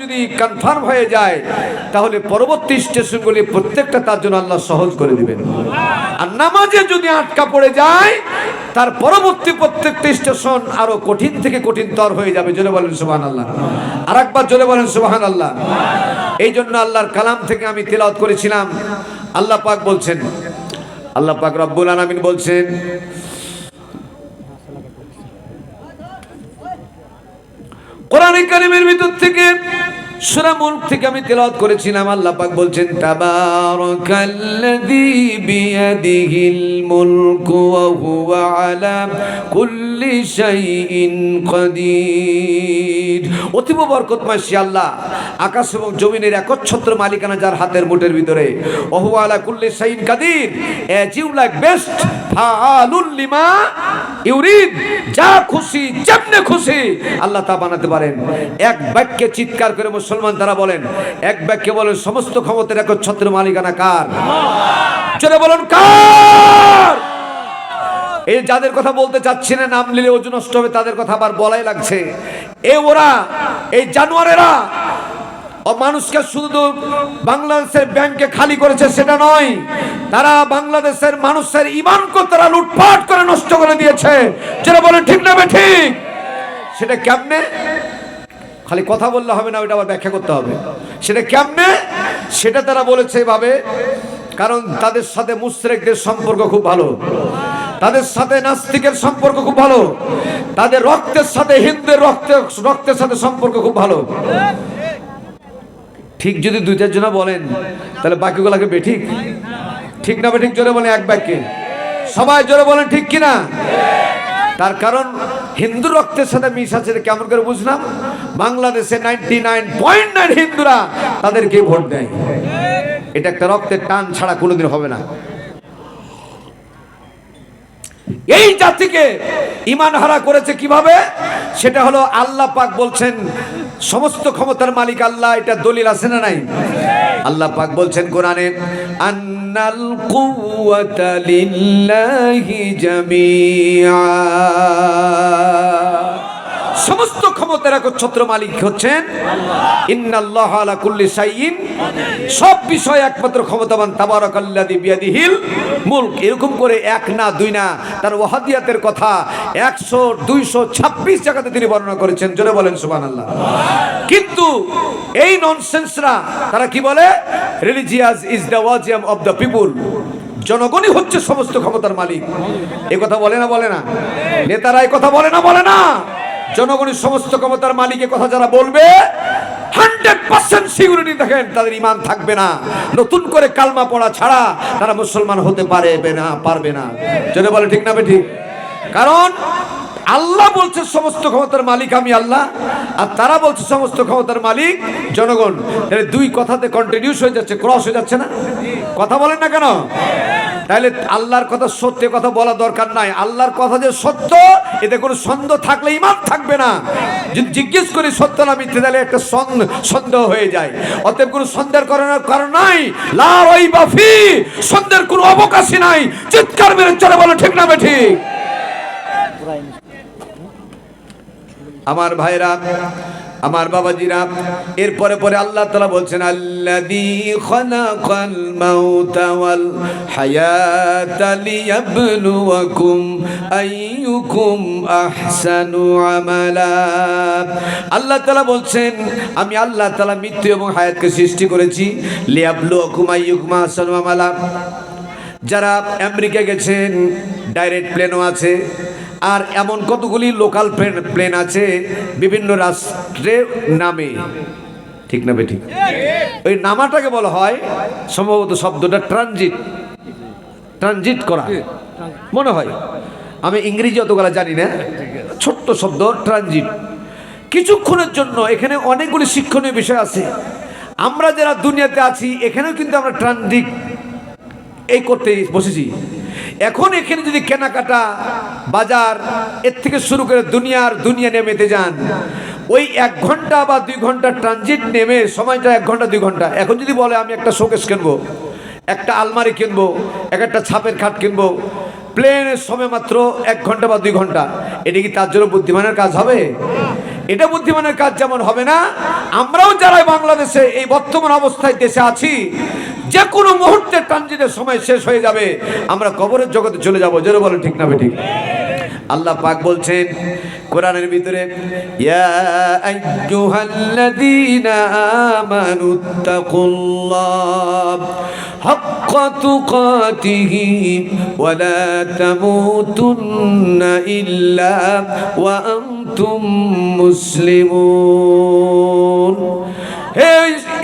যদি কনফার্ম হয়ে যায়, তাহলে পরবর্তী স্টেশনগুলি প্রত্যেকটা তার জন্য আল্লাহ সহজ করে দিবেন। আর নামাজে যদি আটকা পড়ে যায়, তার পরবর্তী প্রত্যেকটা স্টেশন আরও কঠিন থেকে কঠিনতর হয়ে যাবে। জোরে বলেন সুবাহান আল্লাহ আর একবার জোরে বলেন সুবাহান আল্লাহ এই জন্য আল্লাহর কালাম থেকে আমি তেলাওয়াত করেছিলাম। আল্লাহ পাক বলছেন, আল্লাহ পাক রব্বুল আলামিন বলছেন কোরআনে কারিমের ভিতর থেকে সূরা মুলক থেকে আমি তেলাওয়াত করেছিলাম আল্লাহ পাক বলছেন, তাবারাকাল্লাযী বিয়াদিহিল মুলকু ওয়া হুয়া আলা কুল্লি শাইইন কাদির। অতীব বরকতময় সে আল্লাহ, আকাশ এবং জমিনের একচ্ছত্র মালিকানা যার হাতের মুঠের ভিতরে। ওহু আলা কুল্লি শাইইন কাদির। ইউ লাইক বেস্ট ফাআলুল লিমা ইউরিদ, যা খুশি যেমনে খুশি আল্লাহ তা বানাতে পারেন। এক বাক্যে চিৎকার করে মুসলমান তারা বলেন, এক বাক্যে বলেন, সমস্ত ক্ষমতার একচ্ছত্র মালিকানা কার? জোরে বলুন, কার? এই যাদের কথা বলতে চাচ্ছি না, নাম নিলে ওজন নষ্ট হবে, তাদের কথা আবার বলাই লাগছে। এ ওরা, এই জানোয়ারেরা মানুষকে শুধু বাংলাদেশের ব্যাংকে খালি করেছে, সেটা নয়। তারা বাংলাদেশের মানুষের ইমানকে তারা লুটপাট করে নষ্ট করে দিয়েছে। যেটা বলেন, ঠিক না ঠিক? সেটা কেমনে? খালি কথা বললে হবে না, ওইটা আবার ব্যাখ্যা করতে হবে। সেটা কেমনে? সেটা তারা বলেছে এভাবে, কারণ তাদের সাথে মুশরেকদের সম্পর্ক খুব ভালো। তাদের সাথে নাস্তিকের সম্পর্ক খুব ভালো। তাদের রক্তের সাথে হিন্দুদের রক্তের রক্তের সাথে সম্পর্ক খুব ভালো। ঠিক যদি দুই চার জনা বলেন, তাহলে বাকিগুলাকে বেঠিক ঠিক? না বেঠিক জোরে বলেন এক বাক্যে। সবাই জোরে বলেন ঠিক কিনা? তার কারণ হিন্দু রক্তের সাথে মিশ আছে কেমন করে বুঝলাম? বাংলাদেশে নাইনটি নাইন পয়েন্ট নাইন হিন্দুরা তাদেরকে ভোট দেয়। এটা একটা রক্তের টান ছাড়া কোনোদিন হবে না। এই জাতিকে ইমান হারা করেছে কীভাবে? সেটা হলো আল্লাহ পাক বলছেন, সমস্ত ক্ষমতার মালিক আল্লাহ, এটা দলিল আছে না নাই? আল্লাহ পাক বলছেন কোরআনে, আন্নাল কুওয়াতা লিল্লাহি সমস্ত ক্ষমতার একচ্ছত্র মালিক হচ্ছেন ইন্নাল্লাহ আলা কুল্লি শাইইন। সব বিষয় একমাত্র ক্ষমতাবান, তাবারাকাল্লাযী বিয়াদিহিল মুলক। এরকম করে এক না, দুই না, তার ওয়াহাদিয়াতের কথা একশো, দুইশো ছাব্বিশ জায়গাতে তিনি বর্ণনা করেছেন। জোরে বলেন, সুবহানাল্লাহ। কিন্তু এই ননসেন্সরা তারা কি বলে? Religious is the opium of the people জনগণই হচ্ছে সমস্ত ক্ষমতার মালিক। এ কথা বলে না বলে না। নেতারা কথা বলে না বলে না। জনগণের সমস্ত ক্ষমতার মালিকের কথা যারা বলবে, হান্ড্রেড পার্সেন্ট সিকিউরিটি দেখেন, তাদের ইমান থাকবে না। নতুন করে কালমা পড়া ছাড়া তারা মুসলমান হতে পারবে না পারবে না। যদি বলে, ঠিক না ঠিক কারণ আল্লাহ বলছে, সমস্ত ক্ষমতার মালিক আমি আল্লাহ, আর তারা বলছে, সমস্ত ক্ষমতার মালিক জনগণ। দুই কথাতে কন্টিনিউস হয়ে যাচ্ছে ক্রস হয়ে যাচ্ছে না? কথা বলেন না কেন? তাহলে আল্লাহর কথা সত্য কথা বলা দরকার নাই। আল্লাহর কথা যে সত্য, এতে কোনো সন্দেহ থাকলে ইমান থাকবে না। যদি জিজ্ঞেস করি সত্য না মিথ্যে, তাহলে একটা সন- সন্দেহ হয়ে যায়। অতএব কোনো সন্দেহের করানোর কারণ নাই। লা রাইবা ফি, সন্দেহের কোনো অবকাশই নাই। চিৎকার মেরে চলে বলো, ঠিক না বে ঠিক আমার ভাইরা আমার বাবাজিরা, এরপরে পরে আল্লাহ তালা বলছেন আইয়ুকুম আহসানু আমালা। আল্লাহ তালা বলছেন, আমি আল্লাহ তালা মৃত্যু এবং হায়াতকে সৃষ্টি করেছি। লিয়াবলুয়াকুম আইয়ুকুম আহসানু আমালা। যারা আমেরিকা গেছেন, ডাইরেক্ট প্লেনও আছে। আর এমন কতগুলি লোকাল প্লেন প্লেন আছে বিভিন্ন রাষ্ট্রের নামে? ঠিক না ঠিক ওই নামাটাকে বলা হয় সম্ভবত শব্দটা ট্রানজিট ট্রানজিট করা। মনে হয়। আমি ইংরেজি অতগুলা জানি না। ছোট্ট শব্দ ট্রানজিট কিছুক্ষণের জন্য এখানে অনেকগুলি শিক্ষণীয় বিষয় আছে। আমরা যারা দুনিয়াতে আছি, এখানেও কিন্তু আমরা ট্রানজিট এই করতে বসেছি। এখন এখানে যদি কেনাকাটা, বাজার, এর থেকে শুরু করে দুনিয়ার দুনিয়া নেমেতে যান, ওই এক ঘণ্টা বা দুই ঘণ্টা ট্রানজিট নেমে সময়টা এক ঘণ্টা, দুই ঘণ্টা। এখন যদি বলে, আমি একটা শোকেস কিনবো, একটা আলমারি কিনবো, এক একটা ছাপের খাট কিনবো প্লেনের সময় মাত্র এক ঘণ্টা বা দুই ঘণ্টা। এটা কি তার জন্য বুদ্ধিমানের কাজ হবে? এটা বুদ্ধিমানের কাজ যেমন হবে না, আমরাও যারা বাংলাদেশে এই বর্তমান অবস্থায় দেশে আছি যে কোনো মুহূর্তে ট্রানজিটের সময় শেষ হয়ে যাবে, আমরা কবরের জগতে চলে যাব। যেন বলেন ঠিক না ঠিক আল্লাহ পাক বলছেন কোরআনের ভিতরে ইয়া আইয়ুহাল্লাযীনা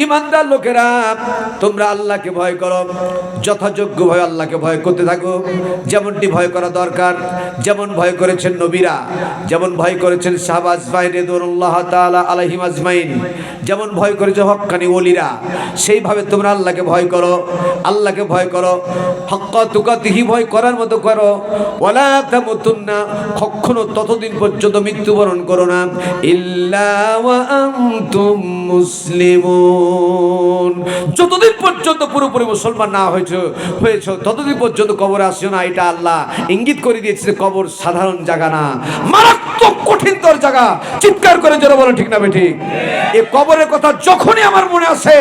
ইমানদার লোকেরা, তোমরা আল্লাহকে ভয় করো, যথাযোগ্য ভয় আল্লাহকে ভয় করতে থাকো। যেমনটি ভয় করা দরকার, যেমন ভয় করেছেন নবীরা, যেমন ভয় করেছেন শাহবাজ ভাই রেদুল্লাহ তাআলা আলাইহিম আজমাইন, যেমন ভয় করেছে হক্কানি ওলিরা, সেইভাবে তোমরা আল্লাহকে ভয় করো, আল্লাহকে ভয় করো। হক্কা তুকাতিহি ভয় করার মতো করো। ওয়ালা তামুতুন্না, কখনো ততদিন পর্যন্ত মৃত্যুবরণ করো না। ইল্লা মুসলিমুন। যতদিন পর্যন্ত পুরোপুরি মুসলমান না হয়েছে হয়েছে, ততদিন পর্যন্ত কবর আসিও না, এটা আল্লাহ ইঙ্গিত করে দিয়েছে কবর সাধারণ জায়গা না, মারাত্মক কঠিনতর জায়গা চিৎকার করে যেন বলো, ঠিক না বেঠিক এ কবরের কথা যখনই আমার মনে আসে,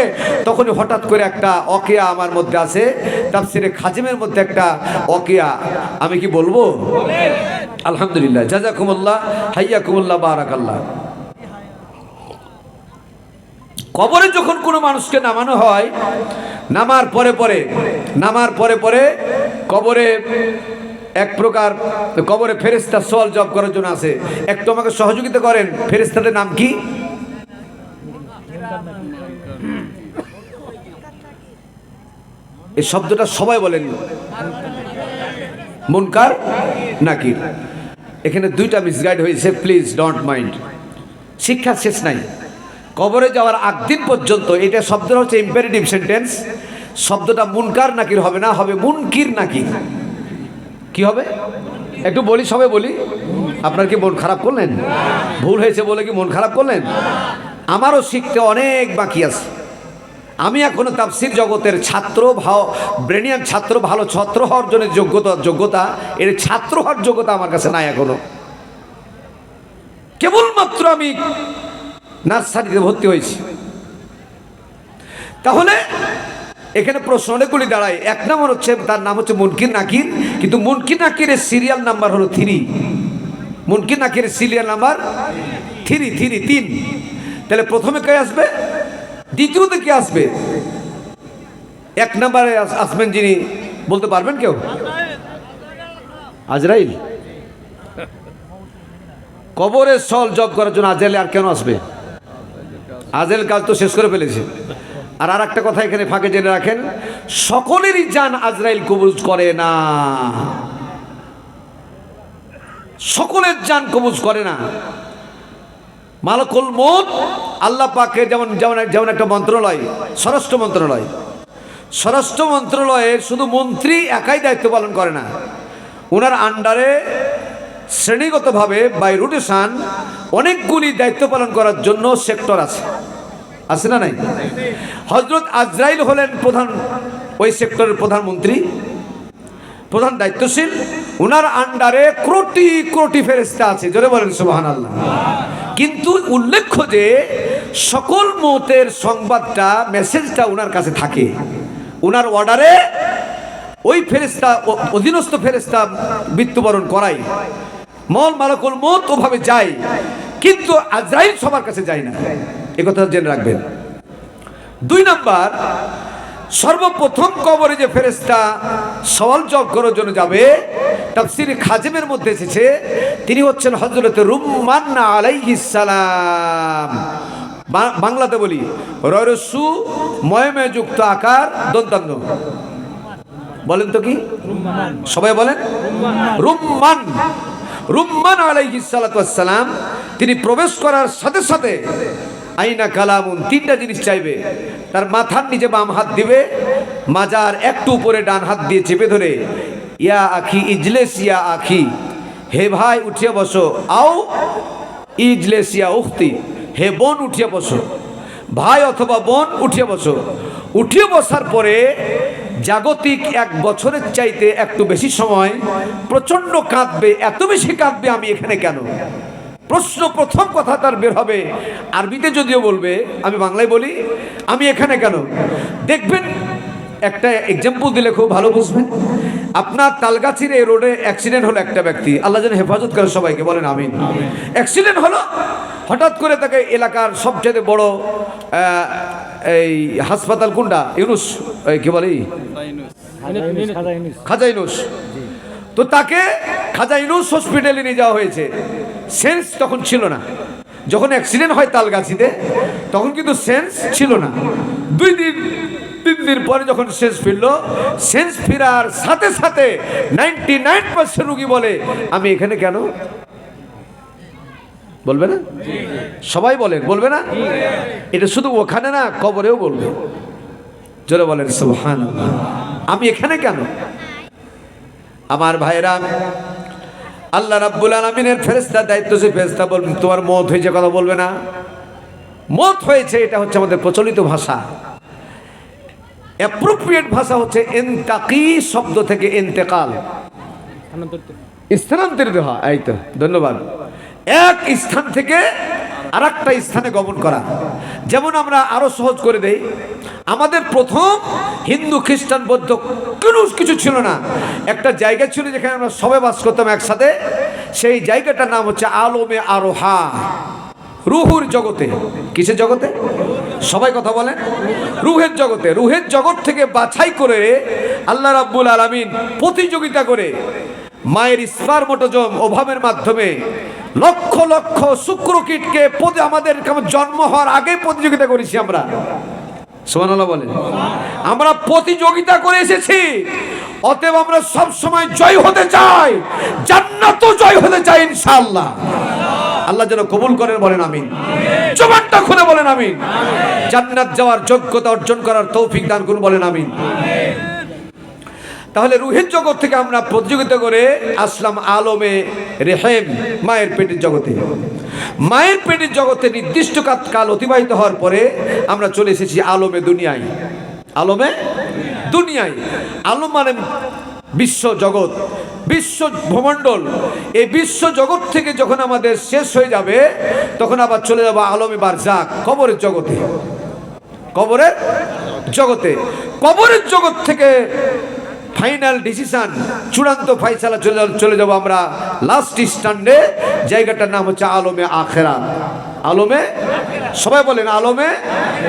তখনই হঠাৎ করে একটা অকেয়া আমার মধ্যে আছে তাফসিরে খাজিমের মধ্যে একটা অকেয়া। আমি কি বলব? আলহামদুলিল্লাহ, জাজাকুমুল্লাহ, হাইয়াকুমুল্লাহ, বারাকাল্লাহ। কবরে যখন কোনো মানুষকে নামানো হয়, নামার পরে পরে, নামার পরে পরে কবরে এক প্রকার কবরে ফেরেস্তা সোয়াল জব করার জন্য আছে একটু আমাকে সহযোগিতা করেন ফেরেস্তাদের নাম কি? এই শব্দটা সবাই বলেন। মুনকার, নাকির। এখানে দুইটা মিসগাইড হয়েছে, প্লিজ ডোন্ট মাইন্ড। শিক্ষা শেষ নাই। কবরে যাওয়ার আগ দিন পর্যন্ত, এটা শব্দটা হচ্ছে ইম্পারেটিভ সেন্টেন্স শব্দটা মুনকার নাকির হবে না, হবে মুনকির নাকি কি হবে? একটু বলি, সবে বলি। আপনার কি মন খারাপ করলেন? ভুল হয়েছে বলে কি মন খারাপ করলেন? আমারও শিখতে অনেক বাকি আছে। আমি এখনও তাফসির জগতের ছাত্র, ভাও, ব্রেনিয়ান ছাত্র, ভালো ছাত্র হওয়ার জন্য যোগ্যতা যোগ্যতা, এর ছাত্র হওয়ার যোগ্যতা আমার কাছে নাই এখনও। কেবলমাত্র আমি নার্সারিতে ভর্তি হয়েছি। তাহলে এখানে প্রশ্ন অনেকগুলি দাঁড়ায়। এক নম্বর হচ্ছে, তার নাম হচ্ছে মুনকির নাকির, কিন্তু মুনকির নাকিরের সিরিয়াল নাম্বার হলো থ্রি মুনকির নাকিরের সিরিয়াল নাম্বার থ্রি থ্রি তিন। তাহলে প্রথমে কে আসবে? দ্বিতীয়তে কে আসবে? এক নম্বরে আস- আসবেন যিনি, বলতে পারবেন কেউ? আজরাইল। কবরের সল জব করার জন্য আজরাইল আর কেন আসবে? আজেল কাজ তো শেষ করে ফেলেছে। আর আর একটা কথা এখানে ফাঁকে জেনে রাখেন, সকলেরই যান আজরাইল কবুজ করে না। সকলের যান কবুজ করে না। মালকুল মত আল্লাহ পাকে যেমন যেমন যেমন একটা মন্ত্রণালয়, স্বরাষ্ট্র মন্ত্রণালয়। স্বরাষ্ট্র মন্ত্রণালয়ের শুধু মন্ত্রী একাই দায়িত্ব পালন করে না। ওনার আন্ডারে শ্রেণীগতভাবে বাই রোটেশন অনেকগুলি দায়িত্ব পালন করার জন্য সেক্টর আছে। আছে না নাই? হজরত আজরাইল হলেন প্রধান, ওই সেক্টরের প্রধানমন্ত্রী। প্রধান দায়িত্বশীল। ওনার আন্ডারে কোটি কোটি ফেরেস্তা আছে, জোরে বলেন সুবাহান আল্লাহ কিন্তু উল্লেখ্য যে সকল মতের সংবাদটা, মেসেজটা ওনার কাছে থাকে। ওনার অর্ডারে ওই ফেরেস্তা অধীনস্থ ফেরেস্তা মৃত্যুবরণ করায়। মল মালকুল মত ওভাবে যায়, কিন্তু আজরাইল সবার কাছে যায় না। একথা জেনে রাখবেন। দুই নাম্বার, সর্বপ্রথম কবরে যে ফেরেস্তা সওয়াল জব করার জন্য যাবে, তাফসির খাজেমের মধ্যে এসেছে, তিনি হচ্ছেন হজরত রুম্মান্না আলাইহিস সালাম। বাংলাতে বলি, রয়রসু ময়মে যুক্ত আকার দন্তান্ন। বলেন তো কি? সবাই বলেন। রুম্মান রুম্মান আলাইহিস সালাম, তিনি প্রবেশ করার সাথে সাথে আইনা কালামুন, তিনটা জিনিস চাইবে। তার মাথার নিচে বাম হাত দিবে, মাজার একটু উপরে ডান হাত দিয়ে চেপে ধরে, ইয়া আখি, ইজলেস ইয়া আখি, হে ভাই উঠিয়ে বসো, আও ইজলেস ইয়া উখতি, হে বোন উঠিয়ে বসো, ভাই অথবা বোন উঠিয়ে বসো। উঠিয়ে বসার পরে জাগতিক এক বছরের চাইতে একটু বেশি সময়, প্রচণ্ড কাঁদবে, এত বেশি কাঁদবে আমি এখানে কেন? প্রশ্ন প্রথম কথা তার বের হবে। আরবিতে যদিও বলবে আমি বাংলায় বলি আমি এখানে কেন? দেখবেন একটা এক্সাম্পল দিলে খুব ভালো বুঝবেন। আপনার তালগাছির এই রোডে অ্যাক্সিডেন্ট হলো একটা ব্যক্তি। আল্লাহ যেন হেফাজত করে সবাইকে বলেন আমিন। অ্যাক্সিডেন্ট হলো হঠাৎ করে তাকে এলাকার সবচেয়ে বড় এই হাসপাতাল কোনটা? ইউনুস এই কি বলে? খাজা ইউনুস তো তাকে খাজা ইউনুস হসপিটালে নিয়ে যাওয়া হয়েছে। সেন্স তখন ছিল না। যখন অ্যাক্সিডেন্ট হয় তালগাছিতে, তখন কিন্তু সেন্স ছিল না। দুই দিন, তিন দিন পরে যখন সেন্স ফিরলো, সেন্স ফেরার সাথে সাথে নাইনটি নাইন পার্সেন্ট রুগী বলে, আমি এখানে কেন? বলবে না? সবাই বলেন, বলবে না? এটা শুধু ওখানে না, কবরেও বলবে। জোরে বলেন সুবহান আমি এখানে কেন? আমার ভাইরা আল্লাহ রাব্বুল আলমিনের ফেরেস্তা দায়িত্ব সে ফেরেস্তা বলবে, তোমার মত হয়েছে কথা বলবে না। মত হয়েছে, এটা হচ্ছে আমাদের প্রচলিত ভাষা। অ্যাপ্রোপ্রিয়েট ভাষা হচ্ছে এনতাকি শব্দ থেকে এন্তেকাল। স্থানান্তরিত। হয়, এই তো, ধন্যবাদ। এক স্থান থেকে আর একটা স্থানে গমন করা। যেমন আমরা আরও সহজ করে দেই আমাদের প্রথম হিন্দু, খ্রিস্টান, বৌদ্ধ কোনো কিছু ছিল না। একটা জায়গা ছিল যেখানে আমরা সবে বাস করতাম একসাথে। সেই জায়গাটার নাম হচ্ছে আলমে আরোহা। রুহুর জগতে। কিসের জগতে? সবাই কথা বলেন। রুহের জগতে। রুহের জগৎ থেকে বাছাই করে আল্লাহ রাব্বুল আলামিন প্রতিযোগিতা করে মায়ের স্পারমোটোজম অভাবের মাধ্যমে লক্ষ লক্ষ শুক্রকীটকে পদে আমাদের জন্ম হওয়ার আগে প্রতিযোগিতা করেছি আমরা। সোমানাল্লাহ বলেন। আমরা প্রতিযোগিতা করে এসেছি, অতএব আমরা সব সময় জয় হতে চাই, জান্নাতও জয় হতে চাই ইনশাআল্লাহ। আল্লাহ যেন কবুল করেন বলেন আমিন। জবানটা খুলে বলেন আমিন। জান্নাত যাওয়ার যোগ্যতা অর্জন করার তৌফিক দান করুন বলেন আমিন। তাহলে রুহের জগৎ থেকে আমরা প্রতিযোগিতা করে আসলাম আলমে রেহেম, মায়ের পেটের জগতে। মায়ের পেটের জগতে নির্দিষ্ট কাল অতিবাহিত হওয়ার পরে আমরা চলে এসেছি আলমে দুনিয়ায়। আলমে দুনিয়ায়। আলম মানে বিশ্ব জগৎ, বিশ্ব ভূমণ্ডল। এই বিশ্ব জগৎ থেকে যখন আমাদের শেষ হয়ে যাবে, তখন আবার চলে যাব আলমে বার যাক কবরের জগতে। কবরের জগতে। কবরের জগৎ থেকে ফাইনাল ডিসিশন চূড়ান্ত ফাইসালা চলে চলে যাব আমরা লাস্ট স্ট্যান্ডে জায়গাটার নাম হচ্ছে আলমে আখেরাত। আলমে? সবাই বলেন আলমে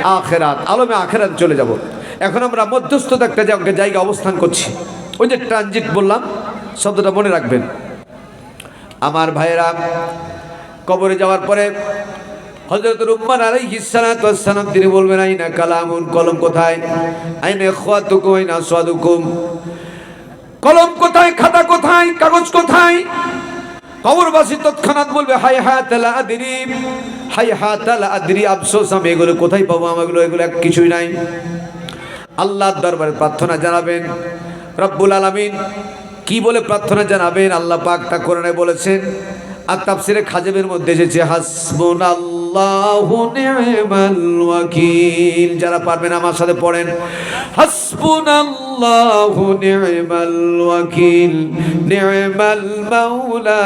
আখেরাত। আলমে আখেরাত চলে যাব। এখন আমরা মধ্যস্থতা একটা জায়গা অবস্থান করছি। ওই যে ট্রানজিট বললাম, শব্দটা মনে রাখবেন। আমার ভাইয়েরা, কবরে যাওয়ার পরে হজরত রুম্মান ওয়াস সালাম তিনি বলবেন, আইনা কালামুন, কলম কোথায়? আইনা ইখওয়াতুকুম, আইনা আসওয়াদুকুম। কলম কোথায়, খাতা কোথায়, কাগজ কোথায়? কবরবাসী তৎক্ষণাৎ বলবে হাই হাত লা আদরি হাই হাত লা আদরি, আফসোস, আমি এগুলো কোথায় পাবো? আমাগুলো এগুলো কিছুই নাই। আল্লাহর দরবারে প্রার্থনা জানাবেন, রব্বুল আলামিন, কি বলে প্রার্থনা জানাবেন? আল্লাহ পাক তা কোরআনে বলেছেন, আর তাফসিরে খাজেবের মধ্যে এসেছে হাসবুন আল্লাহু নি'মাল ওয়াকিল। যারা পারবেন আমার সাথে পড়েন। হাসবুন আল্লাহু নি'মাল ওয়াকিল, নি'মাল মাওলা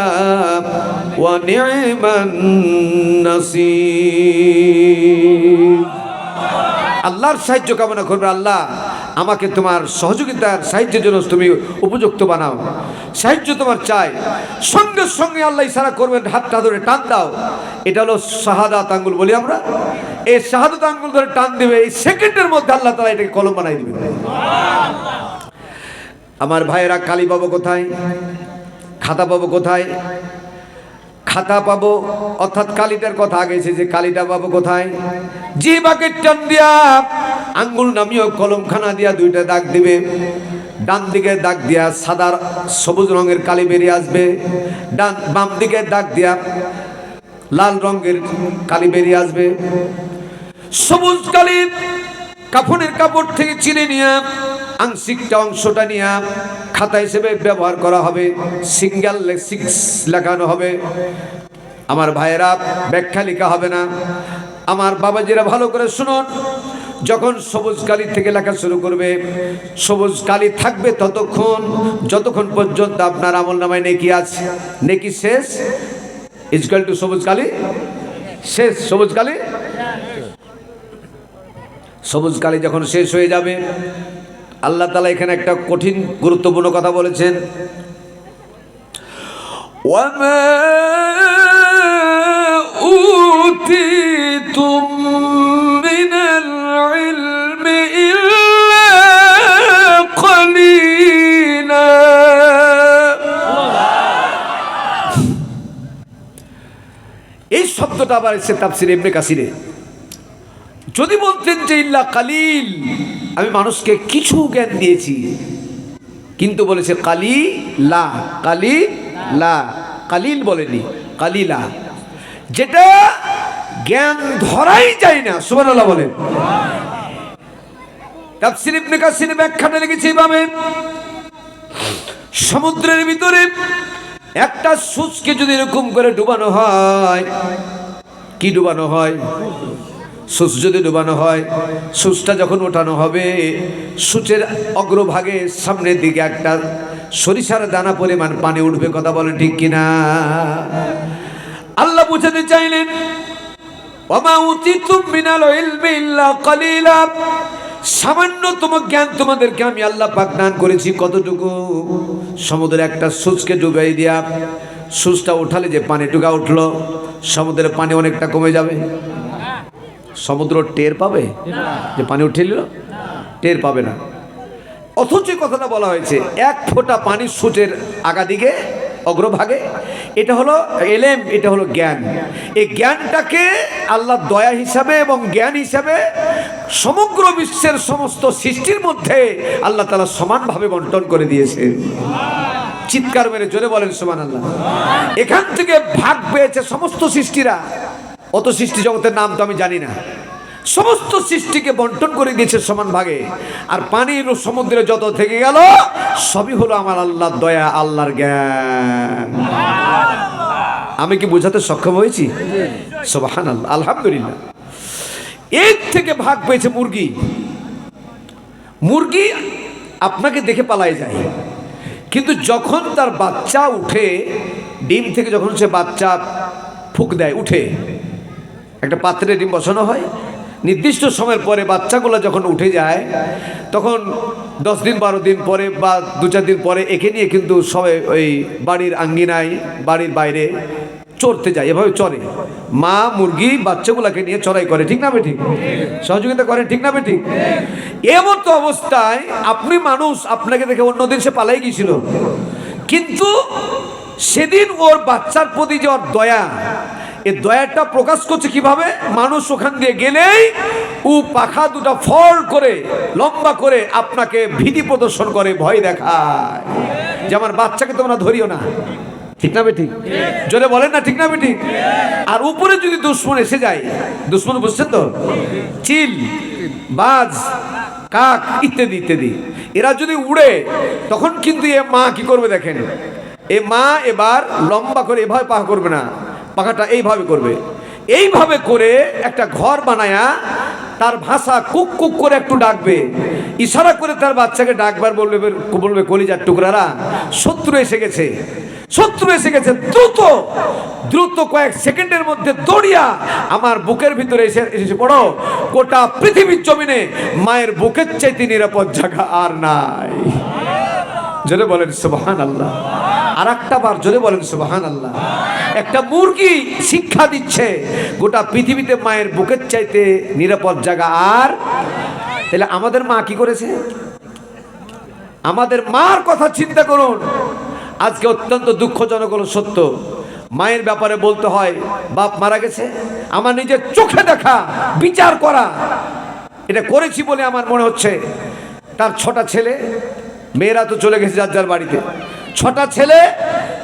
ওয়া নি'মান নাসির। আল্লাহর সাহায্য কামনা করবে আল্লাহ। আমাকে তোমার সহযোগিতার সাহায্যের জন্য তুমি উপযুক্ত বানাও। সাহায্য তোমার চাই। সঙ্গে সঙ্গে আল্লাহ ইশারা করবেন, হাতটা ধরে টান দাও। এটা হলো শাহাদাত আঙ্গুল বলি আমরা। এই শাহাদাত আঙ্গুল ধরে টান দিবে, এই সেকেন্ডের মধ্যে আল্লাহ তালা এটাকে কলম বানাই দিবে আমার ভাইয়েরা, কালী পাবো কোথায়? খাতা পাবো কোথায়? খাতা পাবো। অর্থাৎ কালিটার কথা আগে যে কালিটা পাবো কোথায়? যে বাকের টান দিয়া আঙ্গুল নামিয়েও কলমখানা দিয়া দুইটা দাগ দিবে। ডান দিকে দাগ দিয়া সাদার সবুজ রঙের কালি বেরিয়ে আসবে। ডান, বাম দিকে দাগ দিয়া লাল রঙের কালি বেরিয়ে আসবে। সবুজ কালি কাফনের কাপড় থেকে চিনে নিয়ে আংশিকটা অংশটা নিয়ে খাতা হিসেবে ব্যবহার করা হবে, সিঙ্গেল সিক্স লেখানো হবে। আমার ভাইয়েরা, ব্যাখ্যা লেখা হবে না। আমার বাবাজিরা ভালো করে শুনুন। যখন সবুজ কালি থেকে লেখা শুরু করবে, সবুজ কালি থাকবে ততক্ষণ, যতক্ষণ পর্যন্ত আপনার আমল নামায় নেকি আছে। নেকি শেষ? ইজকাল টু সবুজ কালি? শেষ? সবুজ কালি? সবুজ কালি যখন শেষ হয়ে যাবে আল্লাহ তালা এখানে একটা কঠিন, গুরুত্বপূর্ণ কথা বলেছেন। এই শব্দটা আবার এসে তাপসির এমনি কাশিরে যদি বলতেন যে ইল্লা কালিল আমি মানুষকে কিছু জ্ঞান দিয়েছি, কিন্তু বলেছে কালি লা কালি লা, কালিল বলেনি কালিলা যেটা জ্ঞান ধরাই যায় না, সুবহানাল্লাহ বলেন। তাফসির ইবনে কাসির ব্যাখ্যাটা লিখেছে এইভাবে সমুদ্রের ভিতরে একটা সূচকে যদি এরকম করে ডুবানো হয়, কি ডুবানো হয়? সূচ যদি ডুবানো হয়, সূচটা যখন ওঠানো হবে, সূচের অগ্রভাগে সামনের দিকে একটা সরিষার দানা পরিমাণ পানি উঠবে, কথা বলেন ঠিক কিনা? আল্লাহ বুঝাতে চাইলেন সামান্যতম জ্ঞান তোমাদেরকে আমি আল্লাহ পাক দান করেছি, কতটুকু? সমুদ্রে একটা সুচকে ডুবাই দিয়া সুচটা উঠালে যে পানি টুকা উঠল, সমুদ্রের পানি অনেকটা কমে যাবে। সমুদ্র টের পাবে? যে পানি উঠিল টের পাবে না। অথচ কথাটা বলা হয়েছে, এক ফোঁটা পানি আগা দিকে অগ্রভাগে। এটা হলো এলেম, এটা হলো জ্ঞান। এই জ্ঞানটাকে আল্লাহ দয়া হিসাবে এবং জ্ঞান হিসাবে সমগ্র বিশ্বের সমস্ত সৃষ্টির মধ্যে আল্লাহ তালা সমানভাবে বন্টন করে দিয়েছে। চিৎকার মেরে জোরে বলেন সমান আল্লাহ এখান থেকে ভাগ পেয়েছে সমস্ত সৃষ্টিরা। অত সৃষ্টি জগতের নাম তো আমি জানি না। সমস্ত সৃষ্টিকে বন্টন করে দিয়েছে সমান ভাগে। আর পানির ও সমুদ্রে যত থেকে গেল, সবই হলো আমার আল্লাহর দয়া, আল্লাহর জ্ঞান। আমি কি বোঝাতে সক্ষম হয়েছি? আল্লাহ আলহামদুলিল্লাহ। এর থেকে ভাগ পেয়েছে মুরগি। মুরগি আপনাকে দেখে পালায় যায়। কিন্তু যখন তার বাচ্চা উঠে, ডিম থেকে যখন সে বাচ্চা ফুক দেয়, উঠে একটা পাত্রে ডিম বসানো হয়। নির্দিষ্ট সময়ের পরে বাচ্চাগুলো যখন উঠে যায়, তখন দশ দিন, বারো দিন পরে বা দু চার দিন পরে একে নিয়ে কিন্তু সবাই ওই বাড়ির আঙ্গিনায়, বাড়ির বাইরে চড়তে যায়, এভাবে চড়ে। মা, মুরগি, বাচ্চাগুলোকে নিয়ে চড়াই করে, ঠিক না বে ঠিক সহযোগিতা করে, ঠিক না বে ঠিক এমন তো অবস্থায় আপনি মানুষ, আপনাকে দেখে অন্যদিন সে পালাই গিয়েছিল। কিন্তু সেদিন ওর বাচ্চার প্রতি যে ওর দয়া এই দয়াটা প্রকাশ করছে কীভাবে? মানুষ ওখান দিয়ে গেলেই উ পাখা দুটা ফল করে, লম্বা করে আপনাকে ভীতি প্রদর্শন করে, ভয় দেখায়। যে আমার বাচ্চাকে তোমরা ধরিও না। ঠিক না ঠিক জোরে বলেন না, ঠিক না ঠিক আর উপরে যদি দুশ্মন এসে যায়, দুশ্মন বুঝছেন তো? চিল, বাজ, কাক, ইত্যাদি ইত্যাদি। এরা যদি উড়ে, তখন কিন্তু এ মা কি করবে দেখেন? এ মা এবার লম্বা করে এভাবে পাহা করবে না। পাখাটা এইভাবে করবে। এইভাবে করে একটা ঘর বানায়া তার ভাষা কুক কুক করে একটু ডাকবে। ইশারা করে তার বাচ্চাকে ডাকবার বলবে বলবে, কলিজার টুকরারা, শত্রু এসে গেছে। শত্রু এসে গেছে, দ্রুত দ্রুত কয়েক সেকেন্ডের মধ্যে দৌড়িয়া আমার বুকের ভিতরে এসে এসে পড়ো। গোটা পৃথিবীর জমিনে মায়ের বুকের চাইতে নিরাপদ জায়গা আর নাই। জোরে বলেন সুবহান আল্লাহ আর একটা বার জোরে বলেন সুবহান আল্লাহ একটা মুরগি শিক্ষা দিচ্ছে, গোটা পৃথিবীতে মায়ের বুকের চাইতে নিরাপদ জায়গা আর? তাহলে আমাদের মা কি করেছে? আমাদের মার কথা চিন্তা করুন। আজকে অত্যন্ত দুঃখজনক হলো সত্য। মায়ের ব্যাপারে বলতে হয়, বাপ মারা গেছে, আমার নিজের চোখে দেখা, বিচার করা। এটা করেছি বলে আমার মনে হচ্ছে। তার ছটা ছেলে মেয়েরা তো চলে গেছে যার যার বাড়িতে। ছটা ছেলে,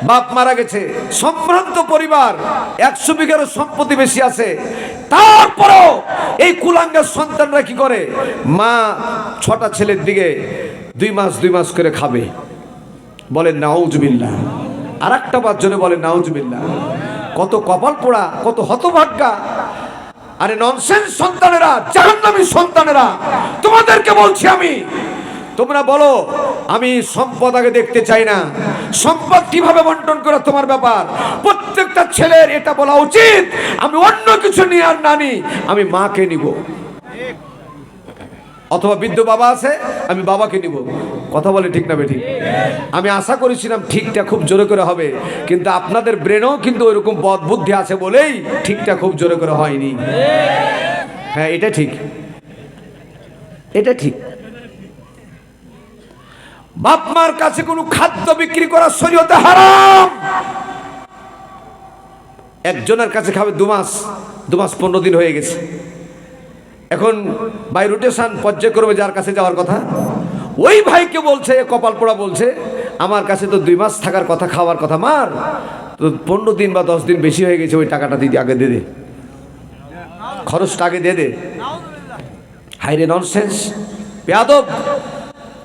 বাপ মারা গেছে সম্ভ্রান্ত পরিবার, একশো বিঘারও সম্পত্তি বেশি আছে। তারপরেও এই কুলাঙ্গের সন্তানরা কি করে? মা ছটা ছেলের দিকে দুই মাস দুই মাস করে খাবে। বলেন নাউজবিল্লা আর একটা বার জন্য বলেন নাউজবিল্লা কত কপাল পোড়া, কত হতভাগ্যা। আরে, ননসেন্স সন্তানেরা, জাহান্নামী সন্তানেরা, তোমাদেরকে বলছি আমি, তোমরা বলো আমি সম্পদ আগে দেখতে চাই না। সম্পদ কীভাবে বন্টন করা তোমার ব্যাপার? প্রত্যেকটা ছেলের এটা বলা উচিত, আমি অন্য কিছু নিয়ে আর নানি আমি মাকে নিব। অথবা বৃদ্ধ বাবা আছে, আমি বাবাকে নিব। কথা বলে ঠিক না বেঠিক? আমি আশা করেছিলাম ঠিকটা খুব জোরে করে হবে, কিন্তু আপনাদের ব্রেনও কিন্তু ওইরকম বদ বুদ্ধি আছে বলেই ঠিকটা খুব জোরে করে হয়নি। হ্যাঁ এটা ঠিক। এটা ঠিক। বাপ মার কাছে কোনো খাদ্য বিক্রি করা শরীয়তে হারাম। একজনের কাছে খাবে দু মাস দু মাস পনেরো দিন হয়ে গেছে। এখন বাই রোটেশন পর্যায়ক্রমে যার কাছে যাওয়ার কথা। ওই ভাইকে বলছে কপাল পোড়া বলছে, আমার কাছে তো দুই মাস থাকার কথা, খাওয়ার কথা, মার। তো পনেরো দিন বা দশ দিন বেশি হয়ে গেছে, ওই টাকাটা দিদি আগে দে দে। খরচটা আগে দে দে। হাইরে ননসেন্স। বেয়াদব।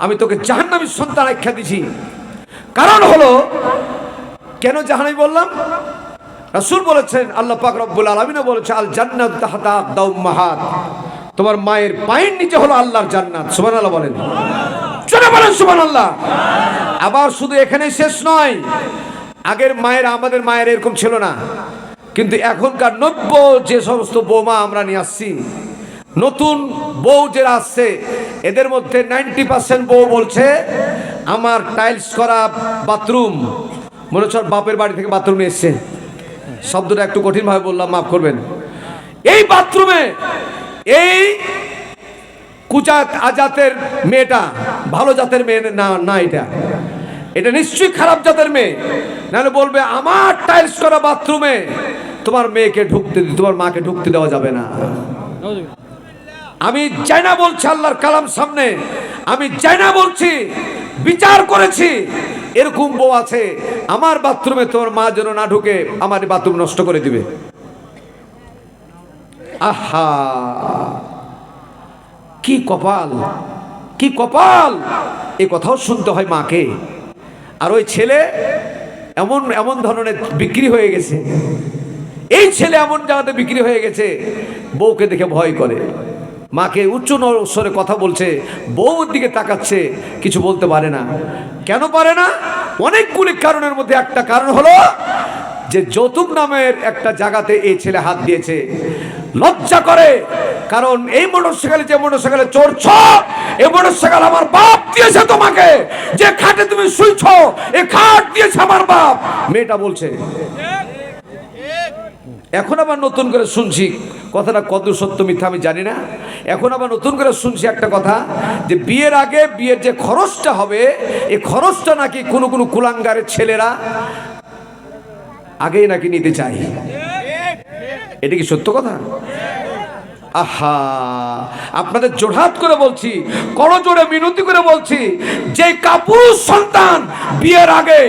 আমি তোকে জাহান্নামীর সন্তান আখ্যা দিছি। কারণ হলো, কেন জাহানামি বললাম? রাসূল বলেছেন, আল্লাহ পাক রব্বুল আলামিনও বলেছে আল জান্নাত তাহতা দাউম্মাহাত তোমার মায়ের পায়ের নিচে হলো আল্লাহর জান্নাত। সুবহানাল্লাহ বলেন। চলে বলেন সুবহানাল্লাহ। আবার শুধু এখানেই শেষ নয়, আগের মায়ের, আমাদের মায়ের এরকম ছিল না। কিন্তু এখনকার নব্য যে সমস্ত বোমা আমরা নিয়ে আসছি নতুন বউ যারা আসছে এদের মধ্যে নাইনটি পার্সেন্ট বউ বলছে, আমার টাইলস করা বাথরুম মনে হচ্ছে বাপের বাড়ি থেকে বাথরুমে এসছে। শব্দটা একটু কঠিনভাবে বললাম, মাফ করবেন। এই বাথরুমে এই কুচাত আজাতের মেয়েটা, ভালো জাতের মেয়ে না না এটা। এটা নিশ্চয়ই খারাপ জাতের মেয়ে। নাহলে বলবে, আমার টাইলস করা বাথরুমে তোমার মেয়েকে ঢুকতে তোমার মাকে ঢুকতে দেওয়া যাবে না। আমি চাই না বলছি আল্লাহর কালাম সামনে। আমি চাই না বলছি, বিচার করেছি। এরকম বউ আছে, আমার বাথরুমে তোমার মা যেন না ঢুকে আমার বাথরুম নষ্ট করে দিবে। আহা, কি কপাল কি কপাল। এ কথাও শুনতে হয় মাকে। আর ওই ছেলে এমন এমন ধরনের বিক্রি হয়ে গেছে। এই ছেলে এমন জায়গাতে বিক্রি হয়ে গেছে, বউকে দেখে ভয় করে। মাকে উচ্চ স্বরে কথা বলছে, বউর দিকে তাকাচ্ছে, কিছু বলতে পারে না। কেন পারে না? অনেকগুলি কারণের মধ্যে একটা কারণ হলো যে যৌতুক নামের একটা জায়গাতে এই ছেলে হাত দিয়েছে। লজ্জা করে, কারণ এই মোটরসাইকেলে, যে মোটরসাইকেলে চড়ছ এই মোটরসাইকেল আমার বাপ দিয়েছে তোমাকে। যে খাটে তুমি শুইছ, এ খাট দিয়েছে আমার বাপ। মেয়েটা বলছে এখন আবার নতুন করে শুনছি কথাটা কত সত্য মিথ্যা আমি জানি না। এখন আবার নতুন করে শুনছি একটা কথা যে বিয়ের আগে বিয়ের যে খরচটা হবে এই খরচটা নাকি কোনো কোনো কুলাঙ্গারের ছেলেরা আগেই নাকি নিতে চাই এটা কি সত্য কথা? আহা, আপনাদের জোরহাত করে বলছি করজোড়ে মিনতি করে বলছি যে কাপুরুষ সন্তান বিয়ের আগে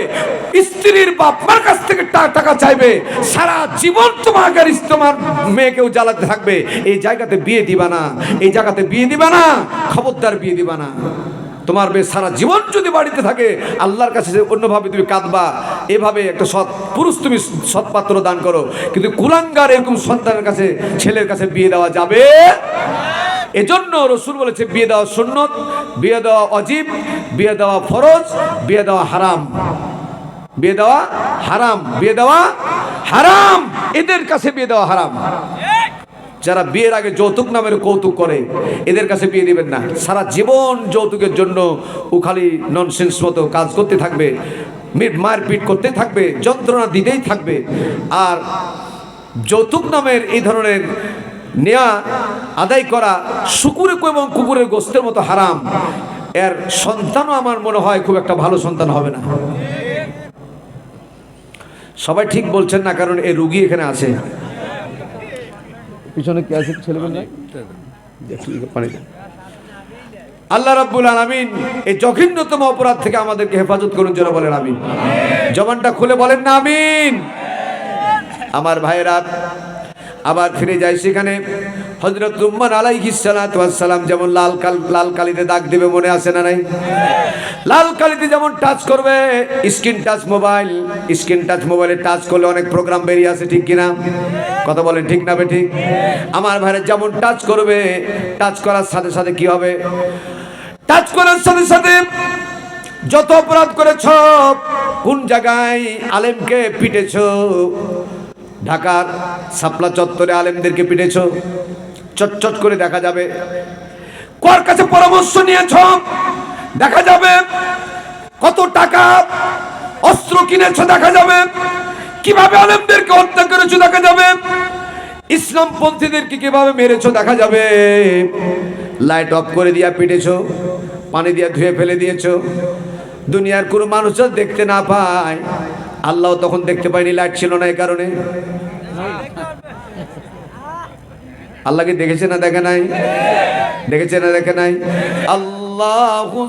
স্ত্রীর বাপমার কাছ থেকে টাকা চাইবে, সারা জীবন আগে তোমার মেয়েকেও জ্বালাতে থাকবে। এই জায়গাতে বিয়ে দিবা না, এই জায়গাতে বিয়ে দিবা না, খবরদার বিয়ে দিবা না। তোমার মেয়ে সারা জীবন যদি বাড়িতে থাকে, আল্লাহর কাছে অন্যভাবে তুমি কাঁদবা, এভাবে একটা সৎ পুরুষ তুমি সৎপাত্র দান করো। কিন্তু কুলাঙ্গার এরকম সন্তানের কাছে, ছেলের কাছে বিয়ে দেওয়া যাবে? এজন্য রসুল বলেছে, বিয়ে দেওয়া সুন্নত, বিয়ে দেওয়া অজীব, বিয়ে দেওয়া ফরজ, বিয়ে দেওয়া হারাম। বিয়ে দেওয়া হারাম, বিয়ে দেওয়া হারাম, এদের কাছে বিয়ে দেওয়া হারাম। যারা বিয়ের আগে যৌতুক নামের কৌতুক করে, এদের কাছে বিয়ে দিবেন না। সারা জীবন যৌতুকের জন্য ও খালি ননসেন্স মতো কাজ করতে থাকবে মারপিট করতে থাকবে, যন্ত্রণা দিতেই থাকবে। আর যৌতুক নামের এই ধরনের নেয়া, আদায় করা শুকুরে এবং কুকুরের গোস্তের মতো হারাম। এর সন্তানও আমার মনে হয় খুব একটা ভালো সন্তান হবে না। সবাই ঠিক বলছেন না, কারণ এই রুগী এখানে আছে। পিছনে কে আছে? ছেলে মেয়ে আল্লাহ রাব্বুল আলামিন এই জঘন্যতম অপরাধ থেকে আমাদেরকে হেফাজত করুন যারা বলেন আমিন। জবানটা খুলে বলেন না আমিন। আমার ভাইয়েরা আবার ফিরে যায় সেখানে। হজরত উম্মান আলাইহিস সালাতু ওয়াস সালাম যেমন লাল কাল, লাল কালিতে দাগ দেবে, মনে আছে না নাই? লাল কালিতে যেমন টাচ করবে screen touch mobile screen touch মোবাইলে টাচ করলে অনেক প্রোগ্রাম বেরিয়ে আসে, ঠিক কিনা? কথা বলেন ঠিক না বে ঠিক আমার ভাইরা যেমন টাচ করবে টাচ করার সাথে সাথে কি হবে? টাচ করার সাথে সাথে যত অপরাধ করেছ, কোন জায়গায় আলেমকে পিটেছ? ঢাকার সাপলা চত্বরে আলেমদেরকে পিটেছ? চটচট করে দেখা যাবে। কার কাছে পরামর্শ নিয়েছ? দেখা যাবে। কত টাকা অস্ত্র কিনেছ দেখা যাবে। কীভাবে আলেমদেরকে হত্যা করেছ দেখা যাবে। ইসলাম পন্থীদেরকে কীভাবে মেরেছ দেখা যাবে। লাইট অফ করে দিয়া পিটেছ, পানি দিয়া ধুয়ে ফেলে দিয়েছ। দুনিয়ার কোনো মানুষ দেখতে না পায়। আল্লাহ তখন দেখতে পায়নি লাইট ছিল না এই কারণে। আল্লাহকে দেখেছে না দেখে নাই? দেখেছে না দেখে নাই? আল্লাহু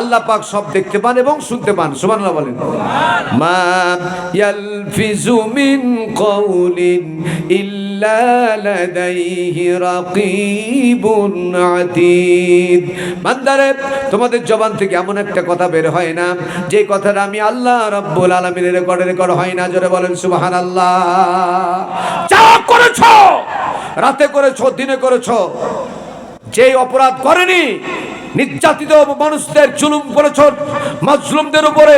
আল্লাহ পাক সব দেখতে পান এবং শুনতে পান, সুবহানাল্লাহ বলেন। মা ইয়ালফিজু মিন কওলিন ইল্লা লাদাইহি রাকিবুন আতীদ বান্দারে, তোমাদের জবান থেকে এমন একটা কথা বের হয় না, যে কথাটা আমি আল্লাহ রাব্বুল আলামিনের রেকর্ডে রেকর্ড হয় না, জোরে বলেন সুবহানাল্লাহ। যা করেছ, রাতে করেছ, দিনে করেছ, যেই অপরাধ করেনি, নির্যাতিত মানুষদের জুলুম করেছ, মাজলুমদের উপরে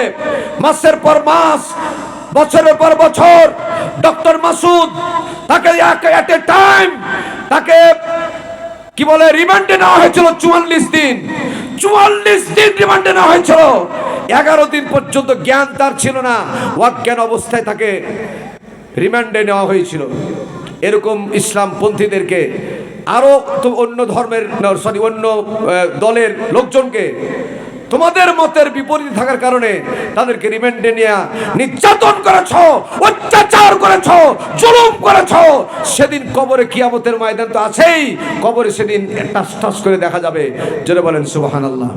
মাসের পর মাস, বছরের পর বছর ডক্টর মাসুদ, তাকে এট এ টাইম তাকে, কি বলে, রিমান্ডে নেওয়া হয়েছিল চুয়াল্লিশ দিন। চুয়াল্লিশ দিন রিমান্ডে নেওয়া হয়েছিল। এগারো দিন পর্যন্ত জ্ঞান তার ছিল না। অজ্ঞান অবস্থায় তাকে রিমান্ডে নেওয়া হয়েছিল। এরকম ইসলাম পন্থীদেরকে আরও তো অন্য ধর্মের সরি অন্য দলের লোকজনকে তোমাদের মতের বিপরীত থাকার কারণে তাদেরকে রিমান্ডে নিয়ে নির্যাতন করেছ, অত্যাচার করেছ, জুলুম করেছ। সেদিন কবরে কিয়ামতের ময়দান তো আছেই। কবরে সেদিন টাস করে দেখা যাবে। জোরে বলেন, সুবহানাল্লাহ।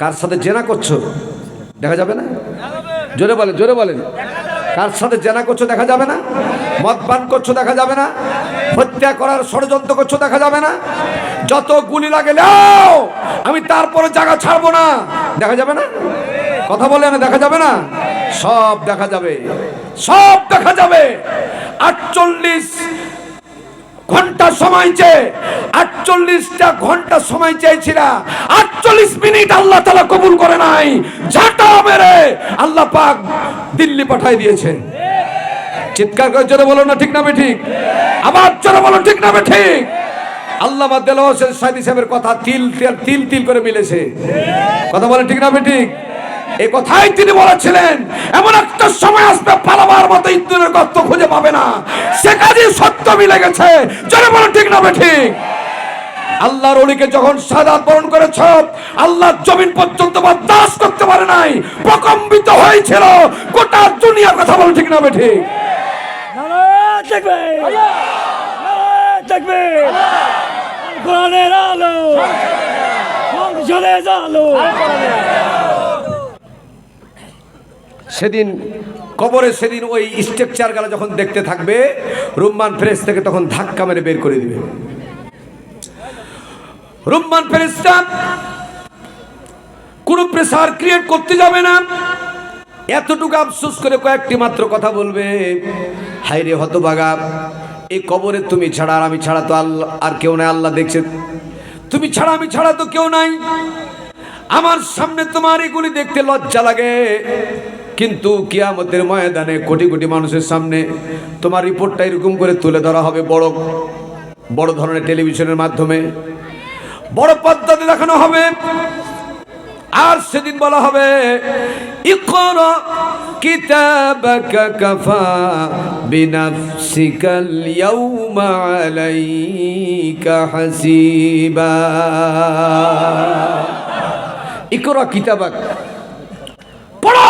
কার সাথে জেনা করছ? দেখা যাবে না? জোরে বলেন জোরে বলেন। কার সাথে জেনা করছ দেখা যাবে না? মদ পান করছ দেখা যাবে না? হত্যা করার ষড়যন্ত্র করছ দেখা যাবে না? যত গুলি লাগে আমি তারপরে জায়গা ছাড়বো না। দেখা যাবে না? কথা বলে না দেখা যাবে না? সব দেখা যাবে। সব দেখা যাবে। আটচল্লিশ ঘণ্টা সময় চেয়ে, আটচল্লিশটা ঘণ্টা সময় চেয়েছিল। আটচল্লিশ মিনিট আল্লাহ তালা কবুল করে নাই। ঝাঁটা মেরে আল্লাহ পাক দিল্লি পাঠাই দিয়েছে চিৎকার করে জোরে বলো না, ঠিক না ঠিক? আবার জোরে বলো, ঠিক না ঠিক? আল্লাহ দেল হোসেন সাইদি সাহেবের কথা তিল তিল তিল করে মিলেছে। কথা বলে ঠিক না ঠিক? এই কথাই তিনি বলেছিলেন এমন একটা সময় আসবে পালাবার মতো ইন্দুরের গর্ত খুঁজে পাবে না সে কাজে সত্য মিলে গেছে বলো ঠিক না ঠিক আল্লাহর অলিকে যখন সাদাত বরণ করেছ আল্লাহর জমিন পর্যন্ত দাস করতে পারে নাই প্রকম্পিত হয়েছিল গোটা দুনিয়ার কথা বলো ঠিক না ঠিক নারায়ণ কোরআনের আলো সংসদের আলো সেদিন, কবরে সেদিন ওই স্ট্রাকচারগুলো যখন দেখতে থাকবে, রুম্মান ফেরেস থেকে তখন ধাক্কা মেরে বের করে দিবে। রুম্মান ফেরেসটা কোনো প্রেসার ক্রিয়েট করতে যাবে না। এতটুকু আফসোস করে কয়েকটি মাত্র কথা বলবে। হাইরে হতবাগা এই কবরে তুমি ছাড়া আর আমি ছাড়া তো আল্লাহ, আর কেউ নাই, আল্লাহ দেখছে। তুমি ছাড়া আমি ছাড়া তো কেউ নাই। আমার সামনে তোমার এগুলি দেখতে লজ্জা লাগে। কিন্তু কিয়ামতের ময়দানে কোটি কোটি মানুষের সামনে তোমার রিপোর্টটা এরকম করে তুলে ধরা হবে বড় বড় ধরনের টেলিভিশনের মাধ্যমে। বড় পদ্ধতি দেখানো হবে। আর সেদিন বলা হবে, ইকরা কিতাবাকা হাসিবা। ইকরা কিতাবাক পড়ো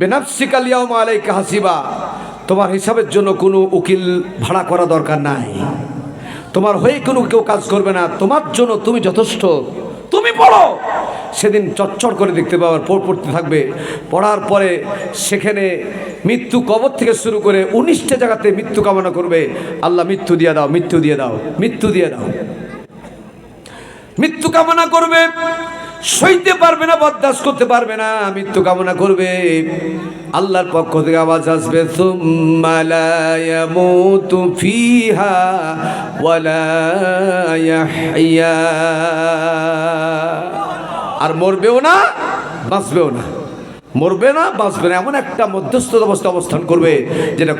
বেনাফসিকাল ইয়াউমা আলাইকা হাসিবা। তোমার হিসাবের জন্য কোনো উকিল ভাড়া করা দরকার নাই। তোমার হয়ে কোনো কেউ কাজ করবে না। তোমার জন্য তুমি যথেষ্ট। তুমি পড়ো। সেদিন চচ্চর করে দেখতে পাওয়ার পর পড়তে থাকবে। পড়ার পরে সেখানে মৃত্যু কবর থেকে শুরু করে উনিশটা জায়গাতে মৃত্যু কামনা করবে। আল্লাহ, মৃত্যু দিয়ে দাও, মৃত্যু দিয়ে দাও, মৃত্যু দিয়ে দাও। মৃত্যু কামনা করবে। সইতে পারবে না, বরদাস্ত করতে পারবে না, মৃত্যু কামনা করবে। আল্লাহর পক্ষ থেকে আওয়াজ আসবে আর মরবেও না, বাঁচবেও না। মরবে না, বাঁচবে না, এমন একটা মধ্যস্থ অবস্থা অবস্থান করবে, যেটা